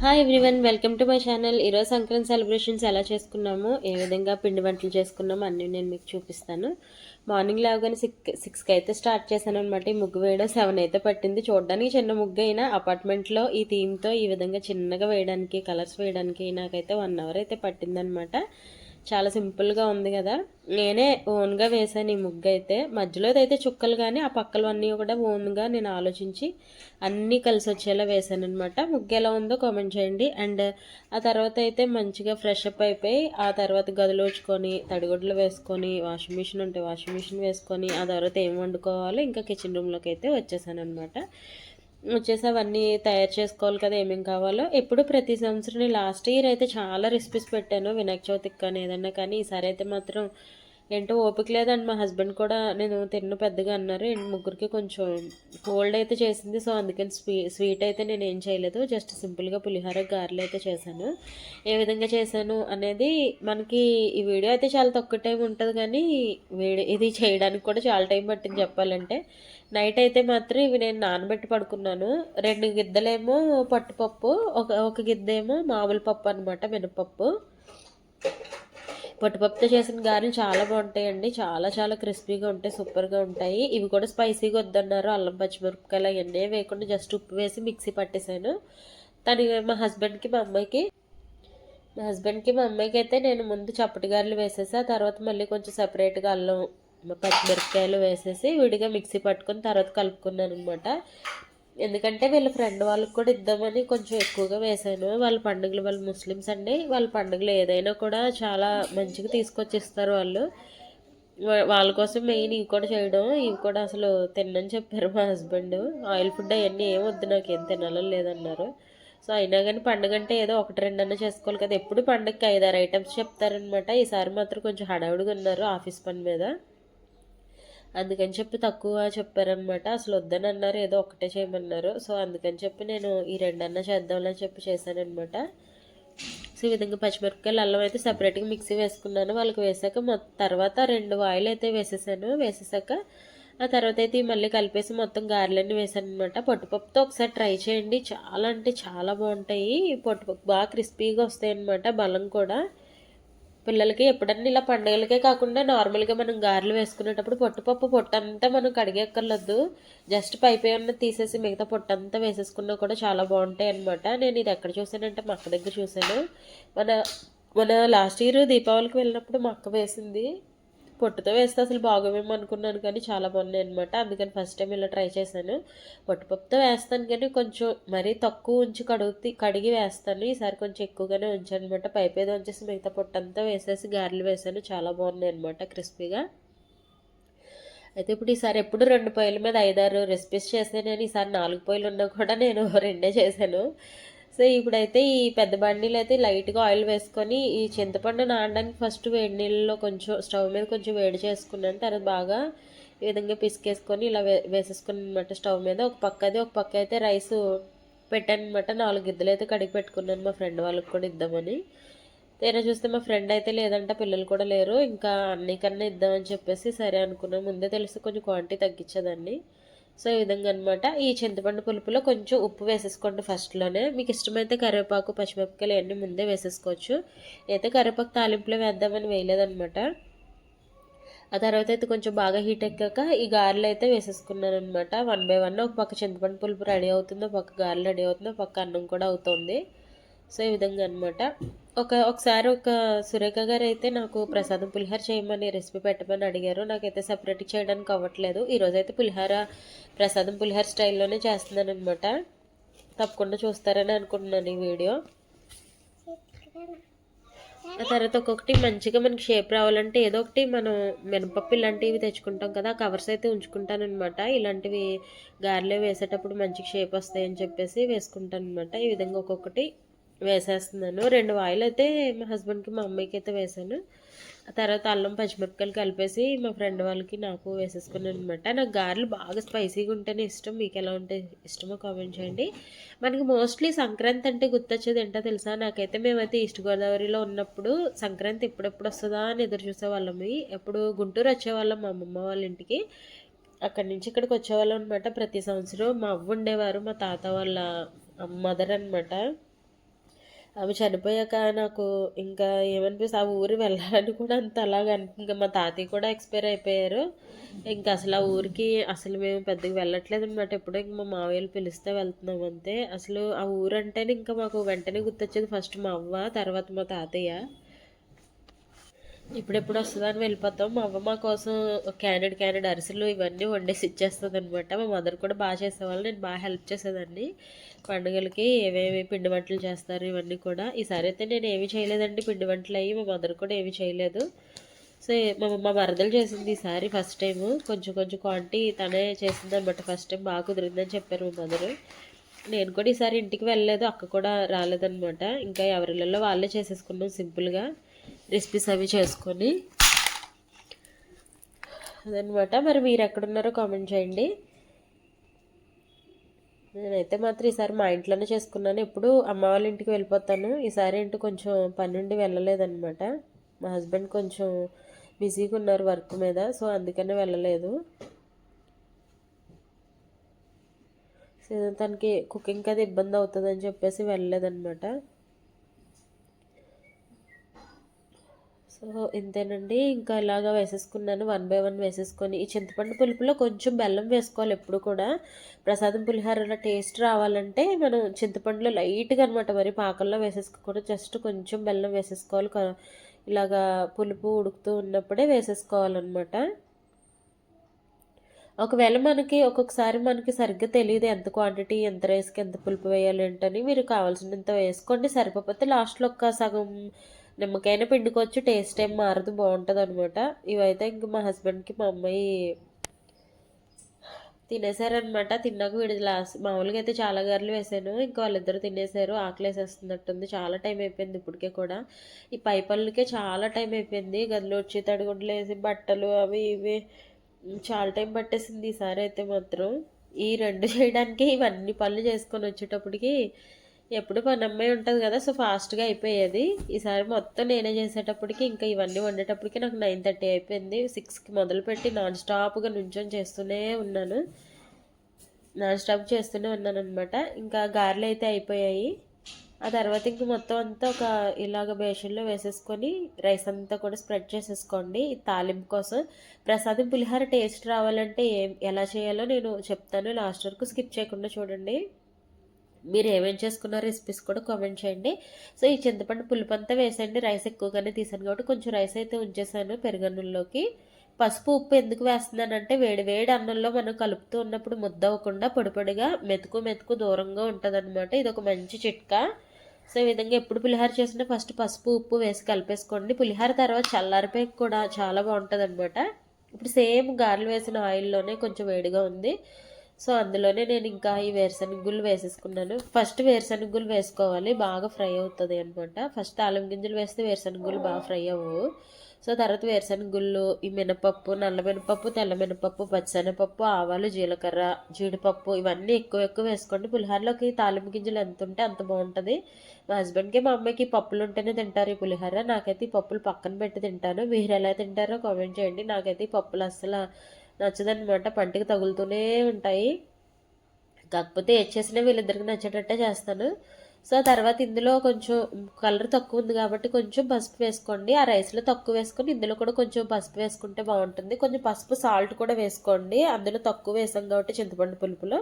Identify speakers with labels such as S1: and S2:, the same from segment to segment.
S1: Hi everyone welcome to my channel ఈరోజు Sankranti celebrations ఎలా చేసుకున్నాము ఏ విధంగా పిండి వంటలు చేసుకున్నాము అన్నీ నేను మీకు చూపిస్తాను. మార్నింగ్ లేవగానే సిక్స్ సిక్స్కి అయితే స్టార్ట్ చేశాను అనమాట ఈ ముగ్గు వేయడం సెవెన్ అయితే పట్టింది. చూడడానికి చిన్న ముగ్గు అయినా అపార్ట్మెంట్లో ఈ థీమ్తో ఈ విధంగా చిన్నగా వేయడానికి కలర్స్ వేయడానికి నాకైతే వన్ అవర్ అయితే పట్టిందనమాట చాలా సింపుల్గా ఉంది కదా. నేనే ఓన్గా వేసాను ఈ ముగ్గు అయితే. మధ్యలో అయితే చుక్కలు కానీ ఆ పక్కలవన్నీ కూడా ఓన్గా నేను ఆలోచించి అన్నీ కలిసి వచ్చేలా వేసాను అనమాట ముగ్గు ఎలా ఉందో కామెంట్ చేయండి. అండ్ ఆ తర్వాత అయితే మంచిగా ఫ్రెష్ అప్ అయిపోయి ఆ తర్వాత గదిలోచుకొని తడిగుడ్లు వేసుకొని వాషింగ్ మిషన్ ఉంటే వాషింగ్ మిషన్ వేసుకొని ఆ తర్వాత ఏం వండుకోవాలో ఇంకా కిచెన్ రూమ్లోకి అయితే వచ్చేసాను అనమాట వచ్చేసి అవన్నీ తయారు చేసుకోవాలి కదా ఏమేమి కావాలో. ఎప్పుడు ప్రతి సంవత్సరం లాస్ట్ ఇయర్ అయితే చాలా రెసిపీస్ పెట్టాను. వినాయక చవితికి కానీ ఏదన్నా కానీ ఈసారి అయితే మాత్రం ఏంటో ఓపిక లేదండి. మా హస్బెండ్ కూడా నేను తిన్న పెద్దగా అన్నారు. ముగ్గురికి కొంచెం కోల్డ్ అయితే చేసింది. సో అందుకని స్వీ స్వీట్ అయితే నేను ఏం చేయలేదు. జస్ట్ సింపుల్గా పులిహోర గారెలు అయితే చేశాను. ఏ విధంగా చేశాను అనేది మనకి ఈ వీడియో అయితే చాలా తక్కువ టైం ఉంటుంది కానీ వీడియో ఇది చేయడానికి కూడా చాలా టైం పట్టింది చెప్పాలంటే. నైట్ అయితే మాత్రం ఇవి నేను నానబెట్టి పడుకున్నాను. రెండు గిద్దలేమో పట్టుపప్పు ఒక ఒక గిద్దేమో మామూలు పప్పు అనమాట మినపప్పు. పట్టుపప్పుతో చేసిన గారెలు చాలా బాగుంటాయండి. చాలా చాలా క్రిస్పీగా ఉంటాయి సూపర్గా ఉంటాయి. ఇవి కూడా స్పైసీగా వద్దన్నారు. అల్లం పచ్చిమిరపకాయలు అవన్నీ వేయకుండా జస్ట్ ఉప్పు వేసి మిక్సీ పట్టేశాను. తను మా హస్బెండ్కి మా అమ్మాయికి మా హస్బెండ్కి మా అమ్మాయికి అయితే నేను ముందు చప్పటి గారెలు వేసేసా. తర్వాత మళ్ళీ కొంచెం సపరేట్గా అల్లం పచ్చిమిరపకాయలు వేసేసి విడిగా మిక్సీ పట్టుకొని తర్వాత కలుపుకున్నాను అనమాట ఎందుకంటే వీళ్ళ ఫ్రెండ్ వాళ్ళకి కూడా ఇద్దామని కొంచెం ఎక్కువగా వేసాను వాళ్ళ పండుగలు వాళ్ళు ముస్లిమ్స్ అండి. వాళ్ళ పండుగలు ఏదైనా కూడా చాలా మంచిగా తీసుకొచ్చి ఇస్తారు వాళ్ళు వాళ్ళ కోసం మెయిన్ ఇవి కూడా చేయడం. ఇవి కూడా అసలు తిన్నని చెప్పారు మా హస్బెండ్. ఆయిల్ ఫుడ్ అవన్నీ ఏం వద్దు నాకు ఏం తినాలని లేదన్నారు. సో అయినా కానీ పండుగ అంటే ఏదో ఒకటి రెండు అన్న చేసుకోవాలి కదా. ఎప్పుడు పండుగకి ఐదారు ఐటమ్స్ చెప్తారనమాట ఈసారి మాత్రం కొంచెం హడావుడిగా ఉన్నారు ఆఫీస్ పని మీద. అందుకని చెప్పి తక్కువ చెప్పారనమాట అసలు వద్దని అన్నారు ఏదో ఒకటే చేయమన్నారు. సో అందుకని చెప్పి నేను ఈ రెండన్నా చేద్దామని చెప్పి చేశానమాట సో ఈ విధంగా పచ్చిమిరపకాయలు అల్లం అయితే సపరేట్గా మిక్సీ వేసుకున్నాను. వాళ్ళకి వేసాక తర్వాత రెండు ఆయిల్ అయితే వేసేసాను. వేసేసాక ఆ తర్వాత అయితే మళ్ళీ కలిపేసి మొత్తం గారెలన్నీ వేసాను అనమాట పొట్టుపప్పుతో ఒకసారి ట్రై చేయండి. చాలా అంటే చాలా బాగుంటాయి. పొట్టుపప్పు బాగా క్రిస్పీగా వస్తాయి అనమాట బలం కూడా. పిల్లలకి ఎప్పుడన్నా ఇలా పండుగలకే కాకుండా నార్మల్గా మనం గారెలు వేసుకునేటప్పుడు పొట్టుపప్పు పొట్టంతా మనం కడిగేక్కర్లేదు. జస్ట్ పైపై ఉన్న తీసేసి మిగతా పొట్టంతా వేసేసుకున్నా కూడా చాలా బాగుంటాయి అనమాట నేను ఇది ఎక్కడ చూసానంటే మా అక్క దగ్గర చూశాను. మన మన లాస్ట్ ఇయర్ దీపావళికి వెళ్ళినప్పుడు మా అక్క వేసింది. పొట్టుతో వేస్తే అసలు బాగోమేమో అనుకున్నాను కానీ చాలా బాగున్నాయి అనమాట అందుకని ఫస్ట్ టైం ఇలా ట్రై చేశాను. పొట్టుపప్పుతో వేస్తాను కానీ కొంచెం మరీ తక్కువ ఉంచి కడుగుతి కడిగి వేస్తాను. ఈసారి కొంచెం ఎక్కువగానే ఉంచాను అనమాట పైపు ఏదో ఉంచేసి మిగతా పొట్టంతా వేసేసి గారెలు వేసాను చాలా బాగున్నాయి అనమాట క్రిస్పీగా. అయితే ఇప్పుడు ఈసారి ఎప్పుడు రెండు పొయ్యిల మీద ఐదారు రెసిపీస్ చేసాను ఈసారి నాలుగు పొయ్యిలు ఉన్నా కూడా నేను రెండే చేశాను. సో ఇప్పుడైతే ఈ పెద్ద బండిలో అయితే లైట్గా ఆయిల్ వేసుకొని ఈ చింతపండు నానడానికి ఫస్ట్ వేడి నీళ్ళలో కొంచెం స్టవ్ మీద కొంచెం వేడి చేసుకున్నాను. తర్వాత బాగా ఈ విధంగా పిసికేసుకొని ఇలా వే వేసేసుకుని అనమాట స్టవ్ మీద. ఒక పక్క అది ఒక పక్క అయితే రైస్ పెట్టాను అనమాట నాలుగు గిద్దలు అయితే కడిగి పెట్టుకున్నాను మా ఫ్రెండ్ వాళ్ళకి కూడా ఇద్దామని. తీరా చూస్తే మా ఫ్రెండ్ అయితే లేదంట పిల్లలు కూడా లేరు. ఇంకా అన్నికన్నా ఇద్దామని చెప్పేసి సరే అనుకున్నాను ముందే తెలిసి కొంచెం క్వాంటిటీ తగ్గించేదాన్ని సో ఈ విధంగా అనమాట ఈ చింతపండు పులుపులో కొంచెం ఉప్పు వేసేసుకోండి ఫస్ట్లోనే. మీకు ఇష్టమైతే కరివేపాకు పచ్చిమిరపకాయలు అన్నీ ముందే వేసేసుకోవచ్చు. అయితే కరివేపాకు తాలింపులో వేద్దామని వేయలేదనమాట ఆ తర్వాత అయితే కొంచెం బాగా హీట్ ఎక్కాక ఈ గారెలు అయితే వేసేసుకున్నాను అనమాట వన్ బై వన్ ఒక పక్క చింతపండు పులుపు రెడీ అవుతుంది ఒక పక్క గారెలు రెడీ అవుతుంది ఒక పక్క అన్నం కూడా అవుతుంది. సో ఈ విధంగా అనమాట ఒక ఒకసారి ఒక సురేఖ గారు అయితే నాకు ప్రసాదం పులిహార చేయమని రెసిపీ పెట్టమని అడిగారు. నాకైతే సపరేట్ చేయడానికి అవ్వట్లేదు. ఈరోజు అయితే పులిహార ప్రసాదం పులిహార స్టైల్లోనే చేస్తున్నాను అనమాట తప్పకుండా చూస్తారని అనుకుంటున్నాను ఈ వీడియో. ఆ తర్వాత ఒక్కొక్కటి మంచిగా మనకి షేప్ రావాలంటే ఏదో ఒకటి మనం మినపప్పు ఇలాంటివి తెచ్చుకుంటాం కదా కవర్స్ అయితే ఉంచుకుంటానమాట ఇలాంటివి గారెలో వేసేటప్పుడు మంచిగా షేప్ వస్తాయని చెప్పేసి వేసుకుంటాను అనమాట ఈ విధంగా ఒక్కొక్కటి వేసేస్తున్నాను. రెండు వాయిల్ అయితే మా హస్బెండ్కి మా అమ్మాయికి అయితే వేసాను. ఆ తర్వాత అల్లం పచ్చిమిరపకాయలు కలిపేసి మా ఫ్రెండ్ వాళ్ళకి నాకు వేసేసుకున్నాను అనమాట నాకు గారెలు బాగా స్పైసీగా ఉంటేనే ఇష్టం. మీకు ఎలా ఉంటే ఇష్టమో కామెంట్ చేయండి. మనకి మోస్ట్లీ సంక్రాంతి అంటే గుర్తొచ్చేది ఏంటో తెలుసా? నాకైతే మేమైతే ఈస్ట్ గోదావరిలో ఉన్నప్పుడు సంక్రాంతి ఎప్పుడెప్పుడు వస్తుందా అని ఎదురు చూసేవాళ్ళము ఎప్పుడు గుంటూరు వచ్చేవాళ్ళం మా అమ్మమ్మ వాళ్ళ ఇంటికి. అక్కడి నుంచి ఇక్కడికి వచ్చేవాళ్ళం అనమాట ప్రతి సంవత్సరం. మా అవ్వ ఉండేవారు మా తాత వాళ్ళ మదర్ అనమాట ఆమె చనిపోయాక నాకు ఇంకా ఏమనిపిస్తుంది ఆ ఊరు వెళ్ళాలని కూడా అంత అలాగ ఇంకా మా తాతయ్య కూడా ఎక్స్పైర్ అయిపోయారు. ఇంకా అసలు ఆ ఊరికి అసలు మేము పెద్దగా వెళ్ళట్లేదు అనమాట ఎప్పుడో ఇంక మా మావయ్యలు పిలిస్తే వెళ్తున్నాం అంతే. అసలు ఆ ఊరు అంటేనే ఇంకా మాకు వెంటనే గుర్తొచ్చేది ఫస్ట్ మా అవ్వ తర్వాత మా తాతయ్య. ఇప్పుడెప్పుడు వస్తుందని వెళ్ళిపోతాం. మా అవ్వ మా కోసం క్యానెడ్ క్యానెడ్ అరిసెలు ఇవన్నీ వండేసి ఇచ్చేస్తుంది అనమాట మా మదర్ కూడా బాగా చేసేవాళ్ళు. నేను బాగా హెల్ప్ చేసేదాన్ని. పండుగలకి ఏమేమి పిండి వంటలు చేస్తారు ఇవన్నీ కూడా. ఈసారి అయితే నేను ఏమి చేయలేదండి. పిండి వంటలు అయ్యి మా మదర్ కూడా ఏమి చేయలేదు. సో మా మా మరదలు చేసింది ఈసారి ఫస్ట్ టైం కొంచెం కొంచెం క్వాంటిటీ తనే చేసింది అనమాట ఫస్ట్ టైం బాగా కుదిరిందని చెప్పారు మా మదరు నేను కూడా ఈసారి ఇంటికి వెళ్ళలేదు. అక్క కూడా రాలేదనమాట ఇంకా ఎవరిళ్ళల్లో వాళ్ళే చేసేసుకున్నాం సింపుల్గా. రెసిపీస్ అవి చేసుకొని అదనమాట. మరి మీరు ఎక్కడున్నారో కామెంట్ చేయండి. నేనైతే మాత్రం ఈసారి మా ఇంట్లోనే చేసుకున్నాను. ఎప్పుడు అమ్మ వాళ్ళ ఇంటికి వెళ్ళిపోతాను. ఈసారి ఏంటి కొంచెం పని నుండి వెళ్ళలేదన్నమాట మా హస్బెండ్ కొంచెం బిజీగా ఉన్నారు వర్క్ మీద సో అందుకనే వెళ్ళలేదు. సో తనకి కుకింగ్ అది ఇబ్బంది అవుతుందని చెప్పేసి వెళ్ళలేదన్నమాట సో ఇంతేనండి. ఇంకా ఇలాగ వేసేసుకున్నాను. వన్ బై వన్ వేసేసుకొని ఈ చింతపండు పులుపులో కొంచెం బెల్లం వేసుకోవాలి ఎప్పుడు కూడా. ప్రసాదం పులిహోరలో టేస్ట్ రావాలంటే మనం చింతపండులో లైట్గా అనమాట మరి పాకల్లో వేసేసుకోకూడదు జస్ట్ కొంచెం బెల్లం వేసేసుకోవాలి. ఇలాగా పులుపు ఉడుకుతూ ఉన్నప్పుడే వేసేసుకోవాలన్నమాట. ఒకవేళ మనకి ఒక్కొక్కసారి మనకి సరిగ్గా తెలియదు ఎంత క్వాంటిటీ ఎంత రైస్కి ఎంత పులుపు వేయాలి ఏంటని మీరు కావాల్సినంత వేసుకోండి. సరిపోతే లాస్ట్లో ఒక సగం నిమ్మకాయన పిండుకోవచ్చు. టేస్ట్ ఏం మారదు బాగుంటుంది అనమాట ఇవైతే ఇంక మా హస్బెండ్కి మా అమ్మాయి తినేసారనమాట. తిన్నాక వీడి లాస్ట్ మామూలుగా అయితే చాలా గారెలు వేసాను. ఇంకా వాళ్ళిద్దరు తినేసారు. ఆకలి వేసేస్తున్నట్టుంది. చాలా టైం అయిపోయింది ఇప్పటికే కూడా. ఈ పై పనులకే చాలా టైం అయిపోయింది. గదిలో వచ్చి తడిగుడ్లు వేసి బట్టలు అవి ఇవి చాలా టైం పట్టేసింది. ఈసారి అయితే మాత్రం ఈ రెండు చేయడానికి ఇవన్నీ పనులు చేసుకొని వచ్చేటప్పటికి ఎప్పుడు పని అమ్మాయి ఉంటుంది కదా సో ఫాస్ట్గా అయిపోయేది. ఈసారి మొత్తం నేనే చేసేటప్పటికి ఇంకా ఇవన్నీ వండేటప్పటికి నాకు నైన్ థర్టీ అయిపోయింది. సిక్స్కి మొదలుపెట్టి నాన్ స్టాప్గా నుంచొని చేస్తూనే ఉన్నాను. నాన్ స్టాప్ చేస్తూనే ఉన్నాను అనమాట ఇంకా గారెలు అయితే అయిపోయాయి. ఆ తర్వాత ఇంక మొత్తం అంతా ఒక ఇలాగ బేషన్లో వేసేసుకొని రైస్ అంతా కూడా స్ప్రెడ్ చేసేసుకోండి. తాలింపు కోసం ప్రసాదం పులిహోర టేస్ట్ రావాలంటే ఏం ఎలా చేయాలో నేను చెప్తాను. లాస్ట్ వరకు స్కిప్ చేయకుండా చూడండి. మీరు ఏమేం చేసుకున్న రెసిపీస్ కూడా కామెంట్ చేయండి. సో ఈ చింతపండు పులుపు అంతా రైస్ ఎక్కువగానే తీసాను కాబట్టి కొంచెం రైస్ అయితే ఉంచేసాను పెరుగన్నంలోకి. పసుపు ఉప్పు ఎందుకు వేస్తున్నానంటే వేడి వేడి అన్నంలో మనం కలుపుతూ ఉన్నప్పుడు ముద్ద అవ్వకుండా పొడిపొడిగా మెతుకు మెతుకు దూరంగా ఉంటుందన్నమాట. ఇది ఒక మంచి చిట్కా. సో ఈ విధంగా ఎప్పుడు పులిహార చేసినా ఫస్ట్ పసుపు ఉప్పు వేసి కలిపేసుకోండి. పులిహార తర్వాత చల్లారిపోయి కూడా చాలా బాగుంటుంది అనమాట ఇప్పుడు సేమ్ గారెలు వేసిన ఆయిల్లోనే కొంచెం వేడిగా ఉంది. సో అందులోనే నేను ఇంకా ఈ వేరుశనగుళ్ళు వేసేసుకున్నాను. ఫస్ట్ వేరుశనగుళ్ళు వేసుకోవాలి బాగా ఫ్రై అవుతుంది అనమాట ఫస్ట్ తాళం గింజలు వేస్తే వేరుశనగుళ్ళు బాగా ఫ్రై అవ్వవు. సో తర్వాత వేరుశనగుళ్ళు ఈ మినపప్పు నల్ల మినపప్పు తెల్ల మినపప్పు పచ్చనపప్పు ఆవాలు జీలకర్ర జీడిపప్పు ఇవన్నీ ఎక్కువ ఎక్కువ వేసుకోండి. పులిహోరలోకి తాలింపు గింజలు ఎంత ఉంటే అంత బాగుంటుంది. మా హస్బెండ్కి మా అమ్మాయికి పప్పులు ఉంటేనే తింటారు ఈ పులిహోర. నాకైతే ఈ పప్పులు పక్కన పెట్టి తింటాను. మీరు ఎలా తింటారో కామెంట్ చేయండి. నాకైతే ఈ పప్పులు అస్సలు నచ్చదనమాట పంటికి తగులుతూనే ఉంటాయి. కాకపోతే ఏది చేసినా వీళ్ళిద్దరికి నచ్చేటట్టే చేస్తాను. సో తర్వాత ఇందులో కొంచెం కలర్ తక్కువ ఉంది కాబట్టి కొంచెం పసుపు వేసుకోండి. ఆ రైస్లో తక్కువ వేసుకొని ఇందులో కూడా కొంచెం పసుపు వేసుకుంటే బాగుంటుంది. కొంచెం పసుపు సాల్ట్ కూడా వేసుకోండి. అందులో తక్కువ వేసాం కాబట్టి చింతపండు పులుపులో.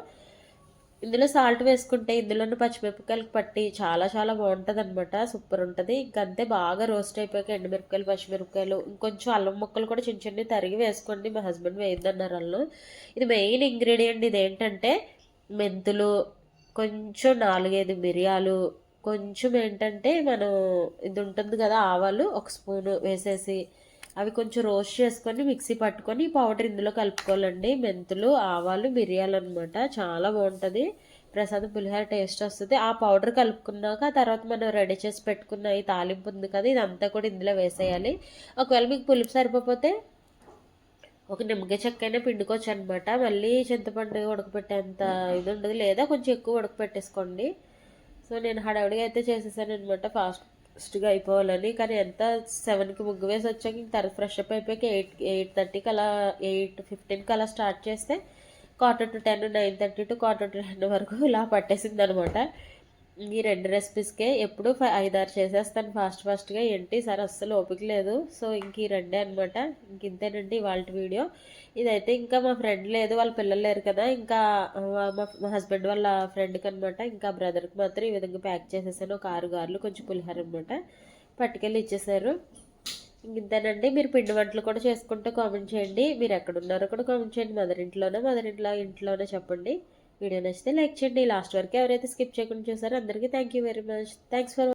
S1: ఇందులో సాల్ట్ వేసుకుంటే ఇందులోనూ పచ్చిమిరపకాయలు పట్టి చాలా చాలా బాగుంటుంది అనమాట సూపర్ ఉంటుంది. ఇంకంతే బాగా రోస్ట్ అయిపోయాక ఎండుమిరపకాయలు పచ్చిమిరపకాయలు ఇంకొంచెం అల్లం ముక్కలు కూడా చిన్న చిన్న తరిగి వేసుకోండి. మా హస్బెండ్ వేయద్దన్నారు అల్లం ఇది మెయిన్ ఇంగ్రీడియంట్ ఇది ఏంటంటే మెంతులు కొంచెం నాలుగైదు మిరియాలు కొంచెం ఏంటంటే మనం ఇది ఉంటుంది కదా ఆవాలు ఒక స్పూను వేసేసి అవి కొంచెం రోస్ట్ చేసుకొని మిక్సీ పట్టుకొని పౌడర్ ఇందులో కలుపుకోవాలండి. మెంతులు ఆవాలు మిరియాలు అనమాట చాలా బాగుంటుంది. ప్రసాదం పులిహోర టేస్ట్ వస్తుంది. ఆ పౌడర్ కలుపుకున్నాక తర్వాత మనం రెడీ చేసి పెట్టుకున్న ఈ తాలింపు ఉంది కదా ఇదంతా కూడా ఇందులో వేసేయాలి. ఒకవేళ మీకు పులుపు సరిపోతే ఒక నిమ్మకాయ చెక్క అయినా పిండుకోవచ్చు అనమాట మళ్ళీ చింతపండు ఉడకపెట్టేంత ఇది ఉండదు లేదా కొంచెం ఎక్కువ ఉడకపెట్టేసుకోండి. సో నేను హడావిడిగా అయితే చేసేసాను అనమాట ఫాస్ట్ ఫాస్ట్గా అయిపోవాలని కానీ ఎంత సెవెన్కి ముగ్గు వేసి వచ్చాక ఇంక తర్వాత ఫ్రెష్ అప్ అయిపోయాక ఎయిట్ ఎయిట్ థర్టీకి అలా ఎయిట్ ఫిఫ్టీన్కి అలా స్టార్ట్ చేస్తే quarter to ten nine thirty to quarter to ten వరకు ఇలా పట్టేసింది అనమాట ఈ రెండు రెసిపీస్కే ఎప్పుడు ఐదారు చేసేస్తాను. ఫాస్ట్ ఫాస్ట్గా ఏంటి? సార్ అస్సలు ఓపిక లేదు. సో ఇంక ఈ రెండే అనమాట ఇంక ఇంతేనండి వాళ్ళ వీడియో. ఇదైతే ఇంకా మా ఫ్రెండ్ లేదు. వాళ్ళ పిల్లలు లేరు కదా. ఇంకా మా మా హస్బెండ్ వాళ్ళ ఫ్రెండ్కి అనమాట ఇంకా బ్రదర్కి మాత్రం ఈ విధంగా ప్యాక్ చేసేసాను. ఒక ఆరు గారులు కొంచెం పులిహోర అనమాట పట్టుకెళ్ళి ఇచ్చేసారు. ఇంక ఇంతేనండి. మీరు పిండి వంటలు కూడా చేసుకుంటే కామెంట్ చేయండి. మీరు ఎక్కడున్నారో కూడా కామెంట్ చేయండి. మదర్ ఇంట్లోనే మదర్ ఇంట్లో ఇంట్లోనే చెప్పండి. వీడియో నచ్చితే లైక్ చేయండి. లాస్ట్ వరకు ఎవరైతే స్కిప్ చేయకుండా చూసారో అందరికీ thank you very much thanks for